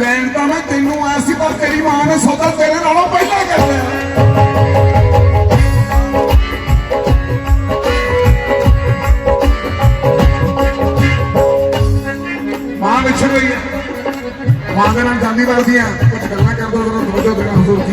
ਲੈਣ ਤਾਂ ਮੈਂ ਤੈਨੂੰ ਆਇਆ ਸੀ, ਪਰ ਤੇਰੀ ਮਾਂ ਨੇ ਸੌਦਾ ਤੇਰੇ ਨਾਲੋਂ ਪਹਿਲਾਂ ਕਰ ਲਿਆ। ਮਾਂ ਵਿਛੜ ਗਈ ਹੈ ਮਾਂ ਦੇ ਨਾਲ ਜਾਂਦੀ ਵਰਦੀ ਆ ਕੁਝ ਗੱਲਾਂ ਕਰਦਾ ਜ਼ਰਾ ਤਵੱਜੋ ਦੇਣਾ ਹਜ਼ੂਰ ਕੀ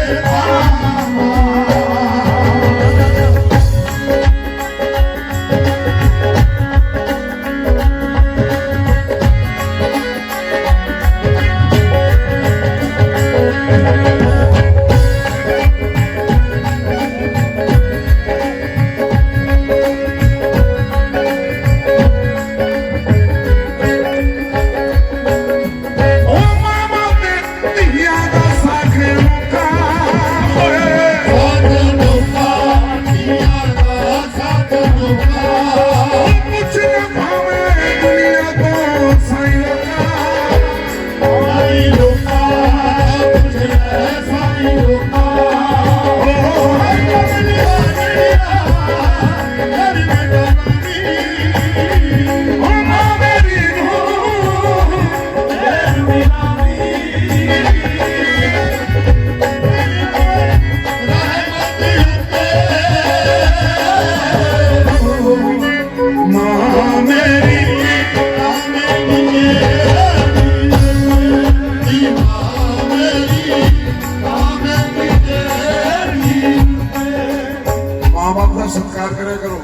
ਸਤਿਕਾਰ ਕਰਿਆ ਕਰੋ।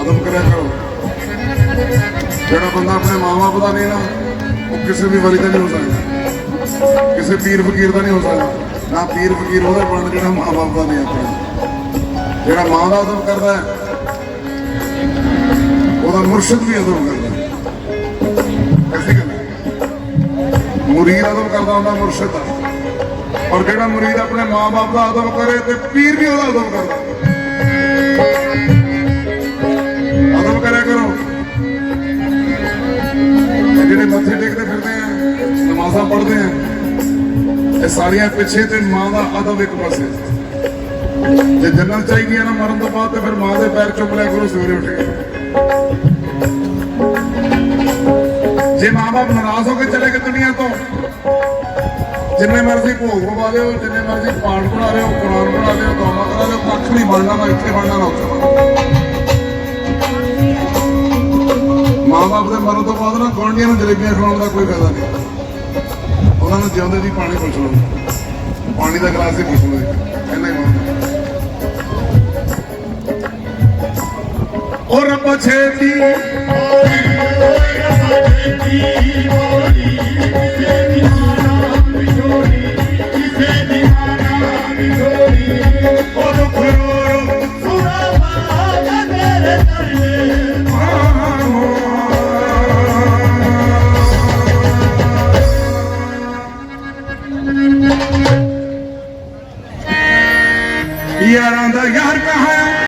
ਆਦਮ ਕਰਿਆ ਕਰੋ। ਜਿਹੜਾ ਬੰਦਾ ਆਪਣੇ ਮਾਂ ਬਾਪ ਦਾ ਨਹੀਂ ਨਾ ਉਹ ਕਿਸੇ ਵੀ ਵਲੀ ਦਾ ਨਹੀਂ ਹੋ ਸਕਦਾ। ਕਿਸੇ ਪੀਰ ਫਕੀਰ ਦਾ ਨਹੀਂ ਹੋ ਸਕਦਾ। ਨਾ ਪੀਰ ਫਕੀਰ ਉਹਦਾ ਬਣ ਜਿਹੜਾ ਮਾਂ ਬਾਪ ਦਾ ਨਹੀਂ ਆਪਣਾ। ਜਿਹੜਾ ਮਾਂ ਦਾ ਅਦਬ ਕਰਦਾ ਉਹਦਾ ਮੁਰਸ਼ਿਦ ਵੀ ਅਦਬ ਕਰਦਾ ਐਸੀ ਗੱਲ ਮੁਰੀਦ ਅਦਬ ਕਰਦਾ ਹੁੰਦਾ, ਮੁਰਸ਼ਿਦ ਦਾ। ਔਰ ਜਿਹੜਾ ਮੁਰੀਦ ਆਪਣੇ ਮਾਂ ਬਾਪ ਦਾ ਅਦਬ ਕਰੇ ਤੇ ਪੀਰ ਵੀ ਉਹਦਾ ਅਦਬ ਕਰਦਾ ਸਾਰੀਆਂ ਪਿੱਛੇ ਤੇ ਮਾਂ ਦਾ ਅਦਬ ਇੱਕ ਪਾਸੇ। ਜੇ ਜੰਨਤ ਚਾਹੀਦੀ ਹੈ ਨਾ ਮਰਨ ਤੋਂ ਬਾਅਦ ਤੇ ਫਿਰ ਮਾਂ ਦੇ ਪੈਰ ਚੁੱਕ ਲਿਆ ਕਰੋ, ਸਵੇਰੇ ਉੱਠ ਕੇ। ਜੇ ਮਾਂ-ਬਾਪ ਨਾਰਾਜ਼ ਹੋ ਕੇ ਚਲੇ ਗਏ ਦੁਨੀਆ ਤੋਂ, ਜਿੰਨੇ ਮਰਜ਼ੀ ਭੋਗ ਪਵਾ ਲਿਓ, ਜਿੰਨੇ ਮਰਜ਼ੀ ਪਾਠ ਬਣਾ ਲਿਓ, ਕੁਰਾਨ ਬਣਾ ਲਿਓ ਦੌਮਾ ਕਰਾ ਲਿਓ ਕੱਖ ਨਹੀਂ ਬਣਨਾ ਨਾ ਇੱਥੇ ਬਣਨਾ ਨਾ ਉੱਥੇ ਬਣਨਾ। ਮਾਂ-ਬਾਪ ਦੇ ਮਰਨ ਤੋਂ ਬਾਅਦ ਨਾ ਗੁਆਂਢੀਆਂ ਨੂੰ ਜਲੇਬੀਆਂ ਖਵਾਉਣ ਦਾ ਕੋਈ ਫਾਇਦਾ ਨਹੀਂ। ਉਹਨਾਂ ਨੂੰ ਜਿਉਂਦੇ ਦੀ ਪਾਣੀ ਪੁੱਛ ਲਓ। ਪਾਣੀ ਦਾ ਗਲਾਸ ਹੀ ਪੁੱਛ ਲਓ ਇੰਨਾ ਹੀ ਬਹੁਤ ਉਹ ਰੱਬ ਛੇਤੀ